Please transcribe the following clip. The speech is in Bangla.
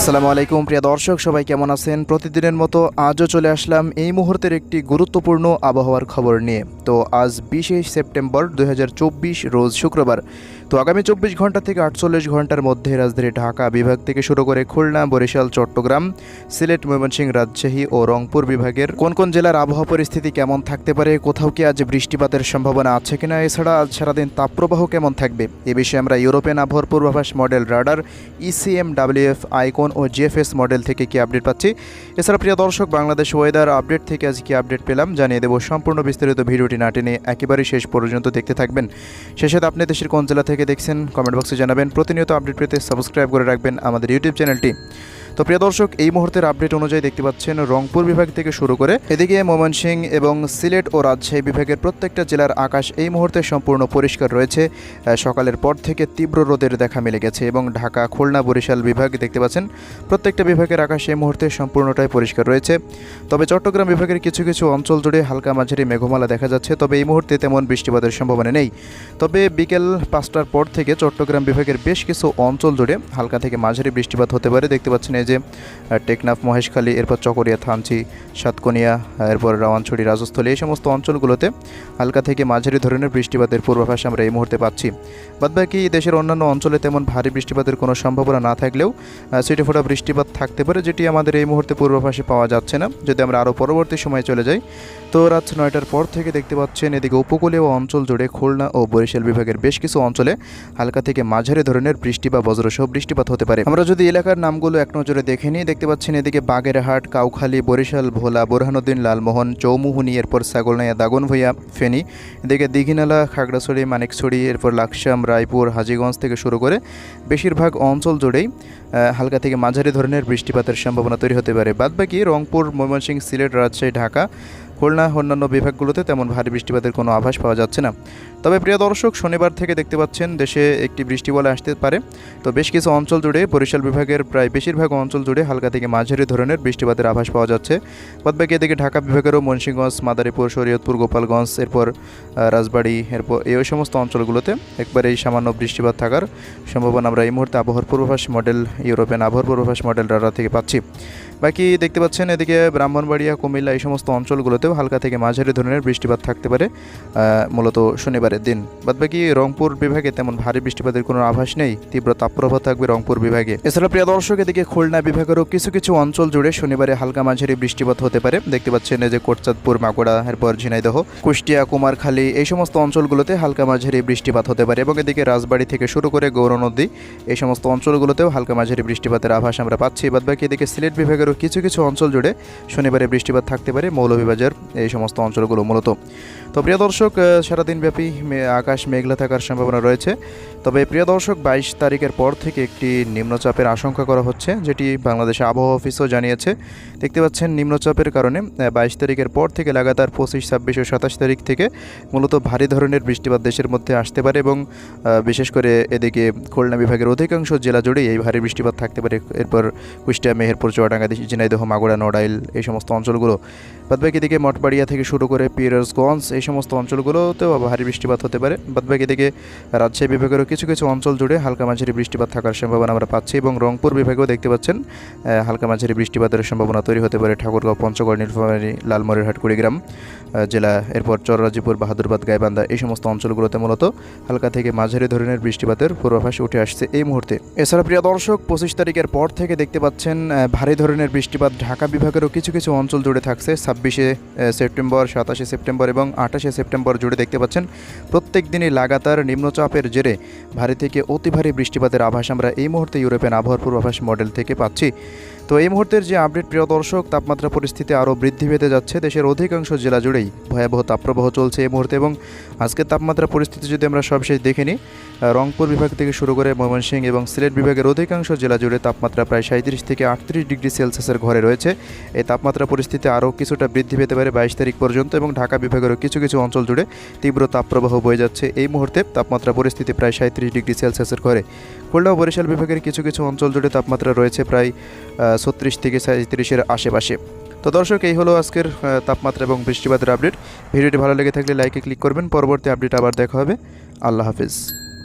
আসসালামু আলাইকুম, প্রিয় দর্শক, সবাই কেমন আছেন? প্রতিদিনের মতো আজও চলে আসলাম এই মুহূর্তের একটি গুরুত্বপূর্ণ আবহাওয়ার খবর নিয়ে। তো আজ বিশে সেপ্টেম্বর দুই হাজার চব্বিশ, রোজ শুক্রবার। তো আগামী চব্বিশ ঘণ্টা থেকে আটচল্লিশ ঘণ্টার মধ্যে রাজধানী ঢাকা বিভাগ থেকে শুরু করে খুলনা, বরিশাল, চট্টগ্রাম, সিলেট, ময়মনসিংহ, রাজশাহী ও রংপুর বিভাগের কোন কোন জেলার আবহাওয়া পরিস্থিতি কেমন থাকতে পারে, কোথাও কি আজ বৃষ্টিপাতের সম্ভাবনা আছে কিনা, এছাড়া আজ সারাদিন তাপপ্রবাহ কেমন থাকবে? এ বিষয়ে আমরা ইউরোপিয়ান আবহাওয়ার পূর্বাভাস model radar ECM WF icon ও জিএফএস মডেল থেকে কি আপডেট পাচ্ছি? এছাড়া প্রিয় দর্শক, বাংলাদেশ ওয়েদার আপডেট থেকে আজ কি আপডেট পেলাম জানিয়ে দেবো সম্পূর্ণ বিস্তারিত ভিডিওটি না টেনে একেবারেই শেষ পর্যন্ত দেখতে থাকবেন। শেষে আপনি দেশের কোন জেলা থেকে দেখছেন কমেন্ট বক্সে জানাবেন। প্রতিনিয়ত আপডেট পেতে সাবস্ক্রাইব করে রাখবেন আমাদের ইউটিউব চ্যানেলটি তো প্রিয় দর্শক, এই মুহূর্তের আপডেট অনুযায়ী দেখতে পাচ্ছেন রংপুর বিভাগ থেকে শুরু করে এদিকে ময়মনসিংহ এবং সিলেট ও রাজশাহী বিভাগের প্রত্যেকটা জেলার আকাশ এই মুহূর্তে সম্পূর্ণ পরিষ্কার রয়েছে। সকালের পর থেকে তীব্র রোদের দেখা মিলে গেছে এবং ঢাকা, খুলনা, বরিশাল বিভাগ দেখতে পাচ্ছেন, প্রত্যেকটা বিভাগের আকাশ এই মুহূর্তে সম্পূর্ণটাই পরিষ্কার রয়েছে। তবে চট্টগ্রাম বিভাগের কিছু কিছু অঞ্চল জুড়ে হালকা মাঝারি মেঘমালা দেখা যাচ্ছে, তবে এই মুহূর্তে তেমন বৃষ্টিপাতের সম্ভাবনা নেই। তবে বিকেল পাঁচটার পর থেকে চট্টগ্রাম বিভাগের বেশ কিছু অঞ্চল জুড়ে হালকা থেকে মাঝারি বৃষ্টিপাত হতে পারে, দেখতে পাচ্ছেন যে টেকনাফ, মহেশখালী, এরপর চকরিয়া, থানচি, সাতকনিয়া, এরপর রাওয়ানছড়ি রাজস্থলী এই সমস্ত অঞ্চলগুলোতে হালকা থেকে মাঝারি ধরনের বৃষ্টিপাতের পূর্বাভাস আমরা এই মুহূর্তে পাচ্ছি। বাদবাকি দেশের অন্যান্য অঞ্চলে তেমন ভারী বৃষ্টিপাতের কোনো সম্ভাবনা না থাকলেও সিটি ফোটা বৃষ্টিপাত থাকতে পারে, যেটি আমাদের এই মুহূর্তে পূর্বাভাসে পাওয়া যাচ্ছে না। যদি আমরা আরও পরবর্তী সময়ে চলে যাই, তো রাত নয়টার পর থেকে দেখতে পাচ্ছেন এদিকে উপকূলীয় অঞ্চল জুড়ে খুলনা ও বরিশাল বিভাগের বেশ কিছু অঞ্চলে হালকা থেকে মাঝারি ধরনের বৃষ্টি বা বজ্রসহ বৃষ্টিপাত হতে পারে। আমরা যদি এলাকার নামগুলো এক দেখে নিই দেখতে পাচ্ছেন এদিকে বাগেরহাট, কাউখালী, বরিশাল, ভোলা, বোরহানুদ্দিন, লালমোহন, চৌমুহনি, এরপর সাগলনাইয়া দাগন ভৈয়া ফেনী। এদিকে দীঘিনালা, খাগড়াছড়ি, মানিকছড়ি, এরপর লাকসাম, রায়পুর, হাজিগঞ্জ থেকে শুরু করে বেশিরভাগ অঞ্চল জুড়েই হালকা থেকে মাঝারি ধরনের বৃষ্টিপাতের সম্ভাবনা তৈরি হতে পারে। বাদবাকি রংপুর ময়মনসিংহ সিলেট, রাজশাহী, ঢাকা, খুলনা, অন্যান্য বিভাগগুলোতে তেমন ভারী বৃষ্টিপাতের কোনো আভাস পাওয়া যাচ্ছে না। তবে প্রিয় দর্শক, শনিবার থেকে দেখতে পাচ্ছেন, দেশে একটি বৃষ্টি বলে আসতে পারে। তো বেশ কিছু অঞ্চল জুড়ে, বরিশাল বিভাগের প্রায় বেশিরভাগ অঞ্চল জুড়ে হালকা থেকে মাঝারি ধরনের বৃষ্টিপাতের আভাস পাওয়া যাচ্ছে। বাদবাকি এদিকে ঢাকা বিভাগেরও মুন্সিগঞ্জ, মাদারীপুর, শরীয়তপুর, গোপালগঞ্জ, এরপর রাজবাড়ি, এরপর এই সমস্ত অঞ্চলগুলোতে একবারেই সামান্য বৃষ্টিপাত থাকার সম্ভাবনা আমরা এই মুহূর্তে আবহাওয়ার পূর্বাভাস মডেল ইউরোপিয়ান আবহাওয়ার পূর্বাভাস মডেল রাডার থেকে পাচ্ছি। বাকি দেখতে পাচ্ছেন এদিকে ব্রাহ্মণবাড়িয়া, কুমিল্লা এই সমস্ত অঞ্চলগুলোতেও হালকা থেকে মাঝারি ধরনের বৃষ্টিপাত থাকতে পারে মূলত শনিবারের দিন। বাদবাকি রংপুর বিভাগে তেমন ভারী বৃষ্টিপাতের কোনো আভাস নেই, তীব্র তাপপ্রবাহ থাকবে রংপুর বিভাগে। এছাড়া প্রিয় দর্শক, এদিকে খুলনা বিভাগেরও কিছু কিছু অঞ্চল জুড়ে শনিবারে হালকা মাঝারি বৃষ্টিপাত হতে পারে। দেখতে পাচ্ছেন যে কোটচাঁদপুর মাগুড়া এরপর ঝিনাইদহ, কুষ্টিয়া, কুমারখালী এই সমস্ত অঞ্চলগুলোতে হালকা মাঝারি বৃষ্টিপাত হতে পারে এবং এদিকে রাজবাড়ি থেকে শুরু করে গৌরনদী এই সমস্ত অঞ্চলগুলোতেও হালকা মাঝারি বৃষ্টিপাতের আভাস আমরা পাচ্ছি। বাদবাকি এদিকে সিলেট বিভাগেরও কিছু কিছু অঞ্চল জুড়ে শনিবারে বৃষ্টিপাত থাকতে পারে মৌলভীবাজার, এই সমস্ত অঞ্চলগুলো মূলত। তো প্রিয় দর্শক সারাদিনব্যাপী আকাশ মেঘলা থাকার সম্ভাবনা রয়েছে। তবে প্রিয় দর্শক, বাইশ তারিখের পর থেকে একটি নিম্নচাপের আশঙ্কা করা হচ্ছে, যেটি বাংলাদেশ আবহাওয়া অফিসও জানিয়েছে। দেখতে পাচ্ছেন নিম্নচাপের কারণে বাইশ তারিখের পর থেকে লাগাতার পঁচিশ, ছাব্বিশ ও সাতাশ তারিখ থেকে মূলত ভারী ধরনের বৃষ্টিপাত দেশের মধ্যে আসতে পারে এবং বিশেষ করে এদিকে খুলনা বিভাগের অধিকাংশ জেলা জুড়েই এই ভারী বৃষ্টিপাত থাকতে পারে। এরপর কুষ্টিয়া, মেহেরপুর, চুয়াডাঙ্গা, ঝিনাইদহ, মাগুরা, নড়াইল এই সমস্ত অঞ্চলগুলো। বাদবাকি দিকে মঠবাড়িয়া থেকে শুরু করে পিরোজগঞ্জ এই সমস্ত অঞ্চলগুলোতেও ভারী বৃষ্টিপাত হতে পারে। বাদবাকি দিকে রাজশাহী বিভাগেরও কিছু কিছু অঞ্চল জুড়ে হালকা মাঝারি বৃষ্টিপাত থাকার সম্ভাবনা আমরা পাচ্ছি এবং রংপুর বিভাগেও দেখতে পাচ্ছেন হালকা মাঝারি বৃষ্টিপাতের সম্ভাবনা তৈরি হতে পারে ঠাকুরগাঁও, পঞ্চগড়, নীলফামারী লালমরিরহাট কুড়িগ্রাম জেলা, এরপর চররাজিপুর, বাহাদুরবাদ, গাইবান্ধা এই সমস্ত অঞ্চলগুলোতে মূলত হালকা থেকে মাঝারি ধরনের বৃষ্টিপাতের পূর্বাভাস উঠে আসছে। এই মুহূর্তে। এছাড়া প্রিয় দর্শক, পঁচিশ তারিখের পর থেকে দেখতে পাচ্ছেন ভারী ধরনের বৃষ্টিপাত ঢাকা বিভাগেরও কিছু কিছু অঞ্চল জুড়ে থাকছে। ছাব্বিশে সেপ্টেম্বর, সাতাশে সেপ্টেম্বর এবং আঠাশে সেপ্টেম্বর জুড়ে দেখতে পাচ্ছেন। প্রত্যেক দিনই লাগাতার নিম্নচাপের জেরে ভারী থেকে অতি ভারী বৃষ্টিপাতের আভাস আমরা এই মুহূর্তে ইউরোপিয়ান আবহাওয়ার পূর্বাভাস মডেল থেকে পাচ্ছি। তো এই মুহূর্তের যে আপডেট প্রিয় দর্শক, তাপমাত্রা পরিস্থিতি আরও বৃদ্ধি পেতে যাচ্ছে দেশের অধিকাংশ জেলা জুড়েই। ভয়াবহ তাপপ্রবাহ চলছে এই মুহূর্তে এবং আজকের তাপমাত্রা পরিস্থিতি যদি আমরা সবশেষ দেখে নিই রংপুর বিভাগ থেকে শুরু করে ময়মনসিংহ এবং সিলেট বিভাগের অধিকাংশ জেলা জুড়ে তাপমাত্রা প্রায় সাঁত্রিশ থেকে আটত্রিশ ডিগ্রি সেলসিয়াসের ঘরে রয়েছে। এই তাপমাত্রা পরিস্থিতি আরও কিছুটা বৃদ্ধি পেতে পারে বাইশ তারিখ পর্যন্ত এবং ঢাকা বিভাগেরও কিছু কিছু অঞ্চল জুড়ে তীব্র তাপপ্রবাহ বয়ে যাচ্ছে। এই মুহূর্তে তাপমাত্রা পরিস্থিতি প্রায় সাঁত্রিশ ডিগ্রি সেলসিয়াসের ঘরে। খুলনা বরিশাল বিভাগের কিছু কিছু অঞ্চল জুড়ে তাপমাত্রা রয়েছে প্রায় ছত্রিশ থেকে সাঁত্রিশের আশেপাশে। তো দর্শক, এই হলো আজকের তাপমাত্রা এবং বৃষ্টিপাতের আপডেট। ভিডিওটি ভালো লেগে থাকলে লাইকে ক্লিক করবেন। পরবর্তী আপডেট আবার দেখা হবে। আল্লাহ হাফিজ।